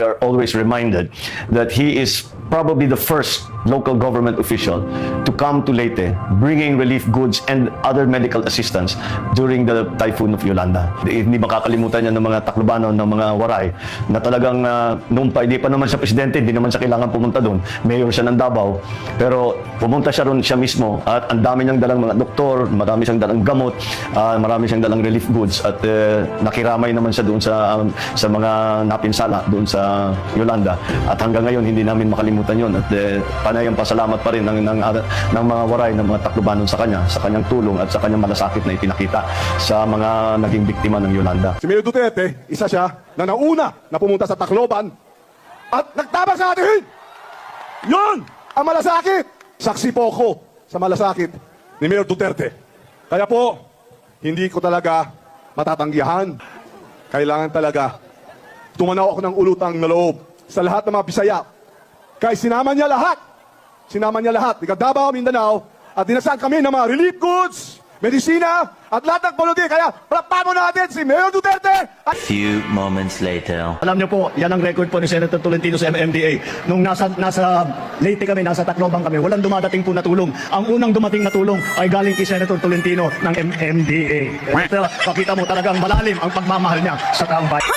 Are always reminded that he is probably the first local government official to come to Leyte bringing relief goods and other medical assistance during the typhoon of Yolanda. Hindi makakalimutan yan ng mga Taclobano, ng mga Waray na talagang uh, noong pa, hindi pa naman siya presidente, hindi naman siya kailangan pumunta doon. Mayor siya ng Davao. Pero pumunta siya ron siya mismo at ang dami niyang dalang mga doktor, marami siyang dalang gamot, ah, marami siyang dalang relief goods at eh, nakiramay naman siya doon sa um, sa mga napinsala doon sa Yolanda. At hanggang ngayon hindi namin makalimutan 'yon at eh, panay ang pasalamat pa rin ng, ng, ng mga waray ng mga Taclobanon sa kanya, sa kanyang tulong at sa kanyang malasakit na ipinakita sa mga naging biktima ng Yolanda. Si Mayor Duterte, isa siya na nauna na pumunta sa Tacloban at nagtabang sa atin! Yun! Ang malasakit! Saksi po ako sa malasakit ni Mayor Duterte. Kaya po, hindi ko talaga matatanggihan. Kailangan talaga tumanaw ako ng ulutang na loob sa lahat ng mga Bisaya. Kaya sinama niya lahat. Sinama niya lahat. Ika Davao, Mindanao. At dinasaan kami ng mga relief goods, medisina, at lahat ng pulugi. Kaya palakpakan mo natin si Mayor Duterte at Few moments later. Alam niyo po, yan ang record po ni Senator Tolentino sa MMDA. Nung nasa, nasa Leyte kami, nasa Tacloban kami, walang dumadating po na tulong. Ang unang dumating na tulong ay galing kay Senator Tolentino ng MMDA. Pakita mo talagang malalim ang pagmamahal niya sa taong bayan.